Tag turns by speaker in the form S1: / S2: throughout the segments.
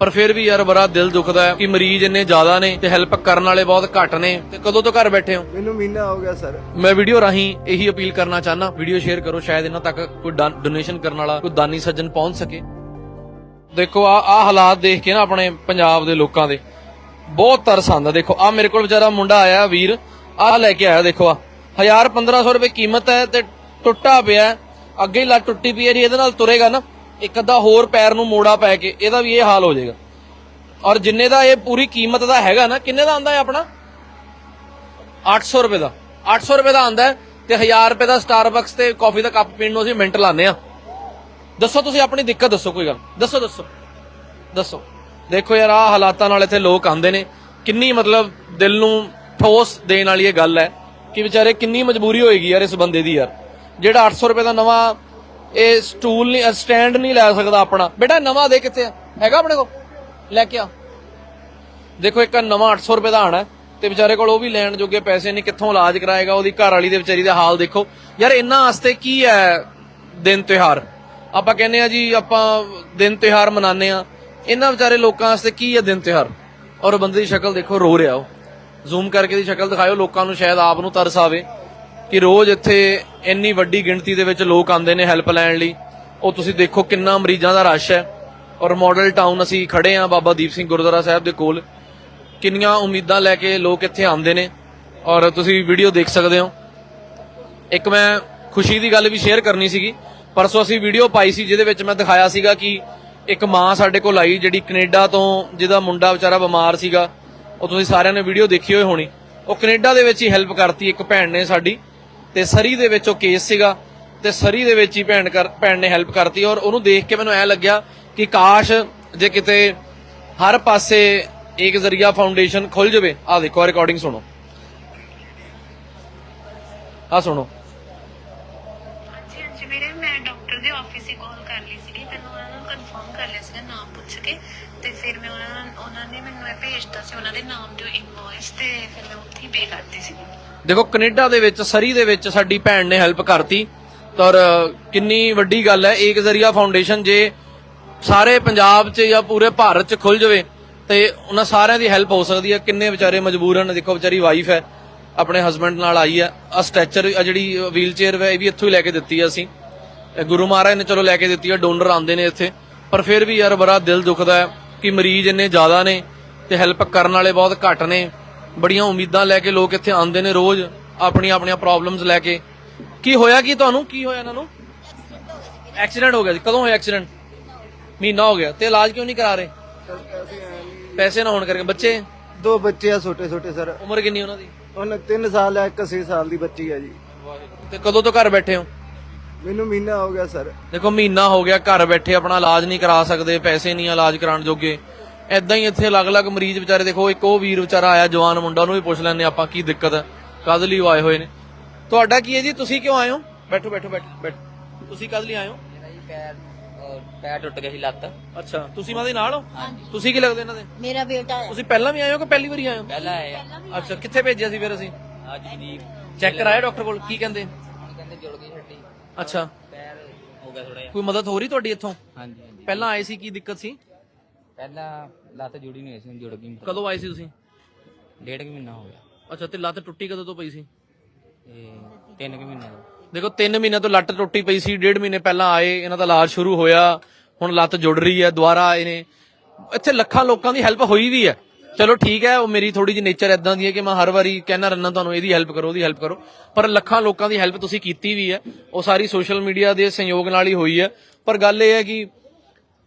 S1: ਪਰ ਫਿਰ ਵੀ ਯਾਰ ਬੜਾ ਦਿਲ ਦੁਖਦਾ ਹੈ ਕਿ ਮਰੀਜ਼ ਇੰਨੇ ਜ਼ਿਆਦਾ ਨੇ ਤੇ ਹੈਲਪ ਕਰਨ ਵਾਲੇ ਬਹੁਤ ਘੱਟ ਨੇ। ਤੇ ਕਦੋਂ ਤੋਂ ਘਰ ਬੈਠੇ ਹੋ?
S2: ਮੈਨੂੰ ਮਹੀਨਾ ਹੋ ਗਿਆ ਸਰ।
S1: ਮੈਂ ਵੀਡੀਓ ਰਾਹੀਂ ਇਹੀ ਅਪੀਲ ਕਰਨਾ ਚਾਹਨਾ ਵੀਡੀਓ ਸ਼ੇਅਰ ਕਰੋ ਸ਼ਾਇਦ ਇਹਨਾਂ ਤੱਕ ਕੋਈ ਡੋਨੇਸ਼ਨ ਕਰਨ ਵਾਲਾ ਕੋਈ ਦਾਨੀ ਸੱਜਣ ਪਹੁੰਚ ਸਕੇ। ਦੇਖੋ ਆ ਆ ਹਾਲਾਤ ਦੇਖ ਕੇ ਨਾ ਆਪਣੇ ਪੰਜਾਬ ਦੇ ਲੋਕਾਂ ਦੇ ਬਹੁਤ ਤਰਸ ਆਉਂਦਾ। ਦੇਖੋ ਆ ਮੇਰੇ ਕੋਲ ਵਿਚਾਰਾ ਮੁੰਡਾ ਆਇਆ ਵੀਰ। ਆ ਲੈ ਕੇ ਆਇਆ ਦੇਖੋ ਆ 1000 1500 ਰੁਪਏ ਕੀਮਤ ਹੈ ਤੇ ਟੁੱਟਾ ਪਿਆ। ਅੱਗੇ ਲੱਤ ਟੁੱਟੀ ਪਈ ਹੈ ਜੀ ਇਹਦੇ ਨਾਲ ਤੁਰੇਗਾ ਨਾ ਇੱਕ ਅੱਧਾ ਹੋਰ ਪੈਰ ਨੂੰ ਮੋੜਾ ਪੈ ਕੇ, ਇਹਦਾ ਵੀ ਇਹ ਹਾਲ ਹੋ ਜਾਏਗਾ। ਔਰ ਜਿੰਨੇ ਦਾ ਇਹ ਪੂਰੀ ਕੀਮਤ ਦਾ ਹੈਗਾ ਨਾ, ਕਿੰਨੇ ਦਾ ਆਂਦਾ ਹੈ ਆਪਣਾ? 800 ਰੁਪਏ ਦਾ। 800 ਰੁਪਏ ਦਾ ਆਂਦਾ ਤੇ 1000 ਰੁਪਏ ਦਾ ਸਟਾਰਬਕਸ ਤੇ ਕਾਫੀ ਦਾ ਕੱਪ ਪੀਣ ਨੂੰ ਅਸੀਂ ਮਿੰਟ ਲਾਉਂਦੇ ਆ ਦੱਸੋ ਤੁਸੀਂ ਆਪਣੀ ਦਿੱਕਤ ਦੱਸੋ ਕੋਈ ਗੱਲ। ਦੱਸੋ ਦੱਸੋ। ਦੱਸੋ। ਦੇਖੋ ਯਾਰ ਆ ਹਾਲਾਤਾਂ ਨਾਲ ਇੱਥੇ ਲੋਕ ਆਉਂਦੇ ਨੇ। ਕਿੰਨੀ ਮਤਲਬ ਦਿਲ ਨੂੰ ਠੋਸ ਦੇਣ ਵਾਲੀ ਇਹ ਗੱਲ ਹੈ ਕਿ ਵਿਚਾਰੇ ਕਿੰਨੀ ਮਜਬੂਰੀ ਹੋਏਗੀ ਯਾਰ ਇਸ ਬੰਦੇ ਦੀ ਯਾਰ। ਜਿਹੜਾ 800 ਰੁਪਏ ਦਾ ਨਵਾਂ ਇਹ ਸਟੂਲ ਨਹੀਂ ਸਟੈਂਡ ਨਹੀਂ ਲੈ ਸਕਦਾ ਆਪਣਾ। ਬੇਟਾ, ਨਵਾਂ ਦੇ ਕਿੱਥੇ ਆ? ਹੈਗਾ ਆਪਣੇ ਕੋਲ? ਲੈ ਕੇ ਆ। ਦੇਖੋ, ਇੱਕ ਨਵਾਂ 800 ਰੁਪਏ ਦਾ ਆਣਾ ਤੇ ਵਿਚਾਰੇ ਕੋਲ ਉਹ ਵੀ ਲੈਣ ਜੋਗੇ ਪੈਸੇ ਨਹੀਂ, ਕਿੱਥੋਂ ਇਲਾਜ ਕਰਾਏਗਾ ਉਹਦੀ ਘਰ ਵਾਲੀ ਦੇ ਵਿਚਾਰੀ ਦਾ ਹਾਲ ਦੇਖੋ। ਯਾਰ ਇਹਨਾਂ ਵਾਸਤੇ ਕੀ ਹੈ ਦਿਨ ਤਿਉਹਾਰ? ਆਪਾਂ ਕਹਿੰਦੇ ਆ ਜੀ, ਆਪਾਂ ਦਿਨ ਤਿਉਹਾਰ ਮਨਾਉਂਦੇ ਆ ਇਹਨਾਂ ਵਿਚਾਰੇ ਲੋਕਾਂ ਵਾਸਤੇ ਕੀ ਹੈ ਦਿਨ ਤਿਉਹਾਰ? ਔਰ ਬੰਦੇ ਦੀ ਸ਼ਕਲ ਦੇਖੋ, ਰੋ ਰਿਹਾ ਉਹ। ਜ਼ੂਮ ਕਰਕੇ ਦੀ ਸ਼ਕਲ ਦਿਖਾਇਓ, ਲੋਕਾਂ ਨੂੰ ਸ਼ਾਇਦ ਆਪ ਨੂੰ ਤਰਸ ਆਵੇ। ਕਿ ਰੋਜ਼ ਇੱਥੇ ਇੰਨੀ ਵੱਡੀ ਗਿਣਤੀ ਦੇ ਵਿੱਚ ਲੋਕ ਆਉਂਦੇ ਨੇ ਹੈਲਪ ਲੈਣ ਲਈ। ਉਹ ਤੁਸੀਂ ਦੇਖੋ ਕਿੰਨਾ ਮਰੀਜ਼ਾਂ ਦਾ ਰਸ਼ ਹੈ। ਔਰ ਮਾਡਲ ਟਾਊਨ ਅਸੀਂ ਖੜੇ ਆ ਬਾਬਾ ਦੀਪ ਸਿੰਘ ਗੁਰਦੁਆਰਾ ਸਾਹਿਬ ਦੇ ਕੋਲ। ਕਿੰਨੀਆਂ ਉਮੀਦਾਂ ਲੈ ਕੇ ਲੋਕ ਇੱਥੇ ਆਉਂਦੇ ਨੇ। ਔਰ ਤੁਸੀਂ ਵੀਡੀਓ ਦੇਖ ਸਕਦੇ ਹੋ। ਇੱਕ ਮੈਂ ਖੁਸ਼ੀ ਦੀ ਗੱਲ ਵੀ ਸ਼ੇਅਰ ਕਰਨੀ ਸੀਗੀ। ਪਰਸੋਂ ਅਸੀਂ ਵੀਡੀਓ ਪਾਈ ਸੀ ਜਿਹਦੇ ਵਿੱਚ ਮੈਂ ਦਿਖਾਇਆ ਸੀਗਾ ਕਿ ਇੱਕ ਮਾਂ ਸਾਡੇ ਕੋਲ ਆਈ ਜਿਹੜੀ ਕੈਨੇਡਾ ਤੋਂ ਜਿਹਦਾ ਮੁੰਡਾ ਵਿਚਾਰਾ ਬਿਮਾਰ ਸੀਗਾ। ਉਹ ਤੁਸੀਂ ਸਾਰਿਆਂ ਨੇ ਵੀਡੀਓ ਦੇਖੀ ਹੋਈ ਹੋਣੀ। ਉਹ ਕੈਨੇਡਾ ਦੇ ਵਿੱਚ ਹੀ ਹੈਲਪ ਕਰਤੀ ਇੱਕ ਭੈਣ ਨੇ ਸਾਡੀ। ਤੇ ਸਰੀ ਦੇ ਵਿੱਚ ਉਹ ਕੇਸ ਸੀਗਾ ਤੇ ਸਰੀ ਦੇ ਵਿੱਚ ਹੀ ਭੈਣ ਕਰ, ਭੈਣ ਨੇ ਹੈਲਪ ਕਰਤੀ ਔਰ ਉਹਨੂੰ ਦੇਖ ਕੇ ਮੈਨੂੰ ਐ ਲੱਗਿਆ ਕਿ ਕਾਸ਼ ਜੇ ਕਿਤੇ ਹਰ ਪਾਸੇ ਇੱਕ ਜ਼ਰੀਆ ਫਾਊਂਡੇਸ਼ਨ ਖੁੱਲ ਜਾਵੇ। ਆ ਦੇਖੋ ਰਿਕਾਰਡਿੰਗ ਸੁਣੋ। ਆ ਸੁਣੋ।
S3: ਹਾਂਜੀ ਹਾਂਜੀ ਵੀਰੇ, ਮੈਂ ਡਾਕਟਰ ਦੇ ਆਫਿਸ ਹੀ ਕਾਲ ਕਰ ਲਈ ਸੀਗੀ। ਤੈਨੂੰ ਉਹਨਾਂ ਨੂੰ ਕਨਫਰਮ ਕਰ ਲਿਆ ਸੀਗਾ, ਨਾਮ ਪੁੱਛ ਕੇ। ਤੇ ਫਿਰ ਮੈਂ ਉਹਨਾਂ ਉਹਨਾਂ ਨੇ ਮੈਨੂੰ ਇਹ ਭੇਜਤਾ ਸੀ, ਉਹਨਾਂ ਦੇ ਨਾਮ ਦੀ ਇਨਵੋਇਸ ਤੇ ਫਿਰ ਮੈਂ ਉੱਥੇ ਹੀ ਪੇ ਕਰਤੀ ਸੀ
S1: ਦੇਖੋ, ਕੈਨੇਡਾ ਦੇ ਵਿੱਚ, ਸਰੀ ਦੇ ਵਿੱਚ ਸਾਡੀ ਭੈਣ ਨੇ ਹੈਲਪ ਕਰਤੀ। ਔਰ ਕਿੰਨੀ ਵੱਡੀ ਗੱਲ ਹੈ, ਏਕ ਜ਼ਰੀਆ ਫਾਊਂਡੇਸ਼ਨ ਜੇ ਸਾਰੇ ਪੰਜਾਬ 'ਚ ਜਾਂ ਪੂਰੇ ਭਾਰਤ 'ਚ ਖੁੱਲ ਜਾਵੇ, ਤੇ ਉਹਨਾਂ ਸਾਰਿਆਂ ਦੀ ਹੈਲਪ ਹੋ ਸਕਦੀ ਹੈ। ਕਿੰਨੇ ਵਿਚਾਰੇ ਮਜਬੂਰ ਹਨ, ਦੇਖੋ, ਵਿਚਾਰੀ ਵਾਈਫ ਹੈ, ਆਪਣੇ ਹਸਬੰਡ ਨਾਲ ਆਈ ਹੈ। ਆ ਸਟ੍ਰੈਚਰ ਆ ਜਿਹੜੀ ਵੀਲ ਚੇਅਰ ਹੈ, ਇਹ ਵੀ ਇੱਥੋਂ ਹੀ ਲੈ ਕੇ ਦਿੱਤੀ ਹੈ ਅਸੀਂ। ਗੁਰੂ ਮਹਾਰਾਜ ਨੇ ਚਲੋ ਲੈ ਕੇ ਦਿੱਤੀ ਹੈ ਡੋਨਰ ਆਉਂਦੇ ਨੇ ਇੱਥੇ। ਪਰ ਫਿਰ ਵੀ ਯਾਰ ਬੜਾ ਦਿਲ ਦੁਖਦਾ ਹੈ ਕਿ ਮਰੀਜ਼ ਇੰਨੇ ਜ਼ਿਆਦਾ ਨੇ ਤੇ ਹੈਲਪ ਕਰਨ ਵਾਲੇ ਬਹੁਤ ਘੱਟ ਨੇ। ਬੜੀਆਂ ਉਮੀਦਾਂ ਲੈ ਕੇ ਲੋਕ ਇੱਥੇ ਆਉਂਦੇ ਨੇ ਰੋਜ਼ ਆਪਣੀਆਂ ਆਪਣੀਆਂ ਪ੍ਰੋਬਲਮਸ ਲੈ ਕੇ। ਕੀ ਹੋਇਆ ਕੀ ਤੁਹਾਨੂੰ? ਕੀ ਹੋਇਆ ਇਹਨਾਂ ਨੂੰ? ਐਕਸੀਡੈਂਟ ਹੋ ਗਿਆ ਜੀ ਕਦੋਂ ਹੋਇਆ ਐਕਸੀਡੈਂਟ ਮਹੀਨਾ ਹੋ ਗਿਆ। ਤੇ ਇਲਾਜ ਕਿਉਂ ਨਹੀਂ ਕਰਾ ਰਹੇ? ਪੈਸੇ ਨਾ ਹੋਣ ਕਰਕੇ। ਬੱਚੇ?
S2: ਦੋ ਬੱਚੇ ਆ ਛੋਟੇ ਛੋਟੇ ਸਰ।
S1: ਉਮਰ ਕਿੰਨੀ ਉਹਨਾਂ ਦੀ?
S2: ਉਹਨਾਂ 3 ਸਾਲ ਆ ਇੱਕ 6 ਸਾਲ ਦੀ ਬੱਚੀ ਆ ਜੀ।
S1: ਤੇ ਕਦੋਂ ਤੋਂ ਘਰ ਬੈਠੇ ਹੋ?
S2: ਮੈਨੂੰ ਮਹੀਨਾ ਹੋ ਗਿਆ ਸਰ।
S1: ਦੇਖੋ ਮਹੀਨਾ ਹੋ ਗਿਆ ਘਰ ਬੈਠੇ ਆਪਣਾ ਇਲਾਜ ਨਹੀਂ ਕਰਾ ਸਕਦੇ ਪੈਸੇ ਨਹੀਂ ਇਲਾਜ ਕਰਾਉਣ ਜੋਗੇ। ਐਦਾਂ ਹੀ ਇੱਥੇ ਅਲੱਗ-ਅਲੱਗ ਮਰੀਜ਼ ਵਿਚਾਰੇ ਦੇਖੋ ਇੱਕ ਉਹ ਵੀਰ ਵਿਚਾਰਾ ਆਇਆ ਜਵਾਨ ਮੁੰਡਾ ਉਹਨੂੰ ਵੀ ਪੁੱਛ ਲੈਂਦੇ ਆਪਾਂ ਕੀ ਦਿੱਕਤ ਹੈ ਕਦ ਲਈ ਆਏ ਹੋਏ ਨੇ। ਤੁਹਾਡਾ ਕੀ ਹੈ ਜੀ? ਤੁਸੀਂ ਕਿਉਂ ਆਏ ਹੋ? ਬੈਠੋ ਬੈਠੋ ਬੈਠੋ ਬੈਠੋ। ਤੁਸੀਂ ਕਦ ਲਈ ਆਏ ਹੋ?
S4: ਮੇਰਾ ਜੀ ਪੈਰ ਪੈਰ ਟੁੱਟ ਗਿਆ ਸੀ ਲੱਤ।
S1: ਅੱਛਾ ਤੁਸੀਂ ਮਾਦੇ ਨਾਲ ਹੋ? ਤੁਸੀਂ ਕੀ ਲੱਗਦੇ ਇਹਨਾਂ ਦੇ?
S5: ਮੇਰਾ ਬੇਟਾ ਹੈ।
S1: ਤੁਸੀਂ ਪਹਿਲਾਂ ਵੀ ਆਏ ਹੋ ਕਿ ਪਹਿਲੀ ਵਾਰੀ ਆਏ ਹੋ?
S4: ਪਹਿਲਾਂ ਆਏ ਆ।
S1: ਅੱਛਾ ਕਿੱਥੇ ਭੇਜਿਆ ਸੀ ਫਿਰ ਅਸੀਂ?
S4: ਅੱਜ ਦੀ
S1: ਚੈੱਕ ਕਰਾਇਆ ਡਾਕਟਰ ਕੋਲ ਕੀ ਕਹਿੰਦੇ?
S4: ਕਹਿੰਦੇ ਜੁੜ ਗਈ ਹੱਡੀ।
S1: ਅੱਛਾ।
S4: ਪੈਰ ਹੋ ਗਿਆ ਥੋੜਾ ਜਿਹਾ।
S1: ਕੋਈ ਮਦਦ ਹੋ ਰਹੀ ਤੁਹਾਡੀ ਇੱਥੋਂ?
S4: ਹਾਂਜੀ।
S1: ਪਹਿਲਾਂ ਆਏ ਸੀ ਕੀ ਦਿੱਕਤ ਸੀ?
S4: ਪਹਿਲਾਂ ਲੱਤ ਜੁੜੀ ਨਹੀਂ ਹੋਈ ਸੀ ਹੁਣ ਜੁੜ ਗਈ ਮਤਲਬ।
S1: ਕਦੋਂ ਆਏ ਸੀ ਤੁਸੀਂ?
S4: ਡੇਢ ਕੁ ਮਹੀਨਾ ਹੋ ਗਿਆ।
S1: ਅੱਛਾ ਤੇ ਲੱਤ ਟੁੱਟੀ ਕਦੋਂ ਤੋਂ ਪਈ ਸੀ?
S4: ਤੇ ਤਿੰਨ ਕੁ ਮਹੀਨੇ ਦਾ
S1: ਦੇਖੋ 3 ਮਹੀਨੇ ਤੋਂ ਲੱਤ ਟੁੱਟੀ ਪਈ ਸੀ ਡੇਢ ਮਹੀਨੇ ਪਹਿਲਾਂ ਆਏ ਇਹਨਾਂ ਦਾ ਇਲਾਜ ਸ਼ੁਰੂ ਹੋਇਆ ਹੁਣ ਲੱਤ ਜੁੜ ਰਹੀ ਹੈ ਦੁਬਾਰਾ ਆਏ ਨੇ। ਇੱਥੇ ਲੱਖਾਂ ਲੋਕਾਂ ਦੀ ਹੈਲਪ ਹੋਈ ਵੀ ਹੈ। ਚਲੋ ਠੀਕ ਹੈ ਉਹ ਮੇਰੀ ਥੋੜੀ ਜਿਹੀ ਨੇਚਰ ਇਦਾਂ ਦੀ ਹੈ ਕਿ ਮੈਂ ਹਰ ਵਾਰੀ ਕਹਿਣਾ ਰਹਿਣਾ ਤੁਹਾਨੂੰ ਇਹਦੀ ਹੈਲਪ ਕਰੋ ਉਹਦੀ ਹੈਲਪ ਕਰੋ। ਪਰ ਲੱਖਾਂ ਲੋਕਾਂ ਦੀ ਹੈਲਪ ਤੁਸੀਂ ਕੀਤੀ ਵੀ ਹੈ। ਉਹ ਸਾਰੀ ਸੋਸ਼ਲ ਮੀਡੀਆ ਦੇ ਸਹਿਯੋਗ ਨਾਲ ਹੀ ਹੋਈ ਹੈ। ਪਰ ਗੱਲ ਇਹ ਹੈ ਕਿ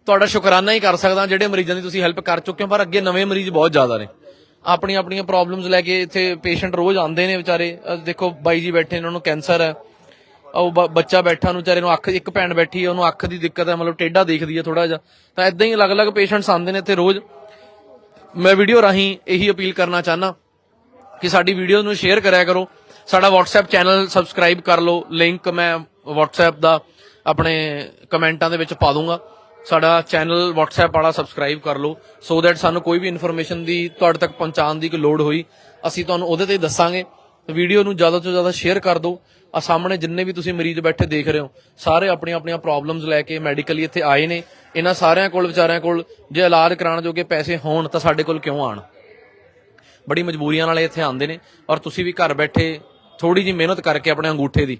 S1: ਤੁਹਾਡਾ ਸ਼ੁਕਰਾਨਾ ਹੀ ਕਰ ਸਕਦਾ ਜਿਹੜੇ ਮਰੀਜ਼ਾਂ ਦੀ ਤੁਸੀਂ ਹੈਲਪ ਕਰ ਚੁੱਕੇ ਹੋ, ਪਰ ਅੱਗੇ ਨਵੇਂ ਮਰੀਜ਼ ਬਹੁਤ ਜ਼ਿਆਦਾ ਨੇ। ਆਪਣੀਆਂ ਆਪਣੀਆਂ ਪ੍ਰੋਬਲਮਸ ਲੈ ਕੇ ਇੱਥੇ ਪੇਸ਼ੈਂਟ ਰੋਜ਼ ਆਉਂਦੇ ਨੇ ਵਿਚਾਰੇ। ਦੇਖੋ, ਬਾਈ ਜੀ ਬੈਠੇ ਨੇ, ਉਹਨਾਂ ਨੂੰ ਕੈਂਸਰ ਹੈ। ਉਹ ਬ- ਬੱਚਾ ਬੈਠਾ ਨੂੰ ਵਿਚਾਰੇ ਨੂੰ ਅੱਖ, ਇੱਕ ਭੈਣ ਬੈਠੀ ਹੈ, ਉਹਨੂੰ ਅੱਖ ਦੀ ਦਿੱਕਤ ਹੈ, ਮਤਲਬ ਟੇਢਾ ਦੇਖਦੀ ਹੈ ਥੋੜਾ ਜਿਹਾ। ਤਾਂ ਇਦਾਂ ਹੀ ਅਲੱਗ-ਅਲੱਗ ਪੇਸ਼ੈਂਟਸ ਆਉਂਦੇ ਨੇ ਇੱਥੇ ਰੋਜ਼। ਮੈਂ ਵੀਡੀਓ ਰਾਹੀਂ ਇਹੀ ਅਪੀਲ ਕਰਨਾ ਚਾਹਨਾ ਕਿ ਸਾਡੀ ਵੀਡੀਓ ਨੂੰ ਸ਼ੇਅਰ ਕਰਿਆ ਕਰੋ। ਸਾਡਾ WhatsApp ਚੈਨਲ ਸਬਸਕ੍ਰਾਈਬ ਕਰ ਲਓ। ਲਿੰਕ ਮੈਂ WhatsApp ਦਾ ਆਪਣੇ ਕਮੈਂਟਾਂ ਦੇ ਵਿੱਚ ਪਾ ਦੂੰਗਾ। ਸਾਡਾ ਚੈਨਲ WhatsApp ਵਾਲਾ ਸਬਸਕ੍ਰਾਈਬ ਕਰ ਲਓ ਸੋ ਦੈਟ ਸਾਨੂੰ ਕੋਈ ਵੀ ਇਨਫੋਰਮੇਸ਼ਨ ਦੀ ਤੁਹਾਡੇ ਤੱਕ ਪਹੁੰਚਾਉਣ ਦੀ ਕੋਈ ਲੋੜ ਹੋਈ, ਅਸੀਂ ਤੁਹਾਨੂੰ ਉਹਦੇ ਤੇ ਦੱਸਾਂਗੇ। ਵੀਡੀਓ ਨੂੰ ਜ਼ਿਆਦਾ ਤੋਂ ਜ਼ਿਆਦਾ ਸ਼ੇਅਰ ਕਰ ਦਿਓ। ਆ ਸਾਹਮਣੇ ਜਿੰਨੇ ਵੀ ਤੁਸੀਂ ਮਰੀਜ਼ ਬੈਠੇ ਦੇਖ ਰਹੇ ਹੋ, ਸਾਰੇ ਆਪਣੀਆਂ ਆਪਣੀਆਂ ਪ੍ਰੋਬਲਮਸ ਲੈ ਕੇ ਮੈਡੀਕਲੀ ਇੱਥੇ ਆਏ ਨੇ। ਇਹਨਾਂ ਸਾਰਿਆਂ ਕੋਲ, ਵਿਚਾਰਿਆਂ ਕੋਲ ਜੇ ਇਲਾਜ ਕਰਾਉਣ ਜੋਗੇ ਪੈਸੇ ਹੋਣ, ਤਾਂ ਸਾਡੇ ਕੋਲ ਕਿਉਂ ਆਣ ਬੜੀ ਮਜਬੂਰੀਆਂ ਨਾਲ ਇੱਥੇ ਆਉਂਦੇ ਨੇ, ਔਰ ਤੁਸੀਂ ਵੀ ਘਰ ਬੈਠੇ ਥੋੜੀ ਜੀ ਮਿਹਨਤ ਕਰਕੇ ਆਪਣੇ ਅੰਗੂਠੇ ਦੀ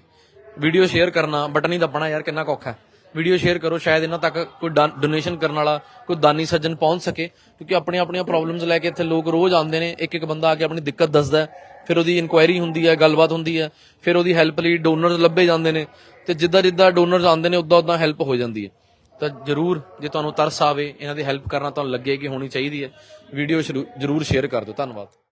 S1: ਵੀਡੀਓ ਸ਼ੇਅਰ ਕਰਨਾ, ਬਟਨ ਹੀ ਦੱਬਣਾ ਯਾਰ ਕਿੰਨਾ ਕੁ ਔਖਾ ਹੈ। ਵੀਡੀਓ ਸ਼ੇਅਰ ਕਰੋ, ਸ਼ਾਇਦ ਇਹਨਾਂ ਤੱਕ ਕੋਈ ਡੋਨੇਸ਼ਨ ਕਰਨ ਵਾਲਾ ਕੋਈ ਦਾਨੀ ਸੱਜਣ ਪਹੁੰਚ ਸਕੇ, ਕਿਉਂਕਿ ਆਪਣੀਆਂ ਆਪਣੀਆਂ ਪ੍ਰੋਬਲਮਸ ਲੈ ਕੇ ਇੱਥੇ ਲੋਕ ਰੋਜ਼ ਆਉਂਦੇ ਨੇ, ਇੱਕ ਇੱਕ ਬੰਦਾ ਆ ਕੇ ਆਪਣੀ ਦਿੱਕਤ ਦੱਸਦਾ ਫਿਰ ਉਹਦੀ ਇਨਕੁਆਇਰੀ ਹੁੰਦੀ ਹੈ, ਗੱਲਬਾਤ ਹੁੰਦੀ ਹੈ, ਫਿਰ ਉਹਦੀ ਹੈਲਪ ਲਈ ਡੋਨਰਸ ਲੱਭੇ ਜਾਂਦੇ ਨੇ, ਤੇ ਜਿੱਦਾਂ ਜਿੱਦਾਂ ਡੋਨਰਸ ਆਉਂਦੇ ਨੇ, ਉਦਾਂ ਉਦਾਂ ਹੈਲਪ ਹੋ ਜਾਂਦੀ ਹੈ। ਤਾਂ ਜਰੂਰ ਜੇ ਤੁਹਾਨੂੰ ਤਰਸ ਆਵੇ, ਇਹਨਾਂ ਦੀ ਹੈਲਪ ਕਰਨਾ ਤੁਹਾਨੂੰ ਲੱਗੇ ਕਿ ਹੋਣੀ ਚਾਹੀਦੀ ਹੈ। ਵੀਡੀਓ ਜ਼ਰੂਰ ਸ਼ੇਅਰ ਕਰ ਦਿਓ। ਧੰਨਵਾਦ।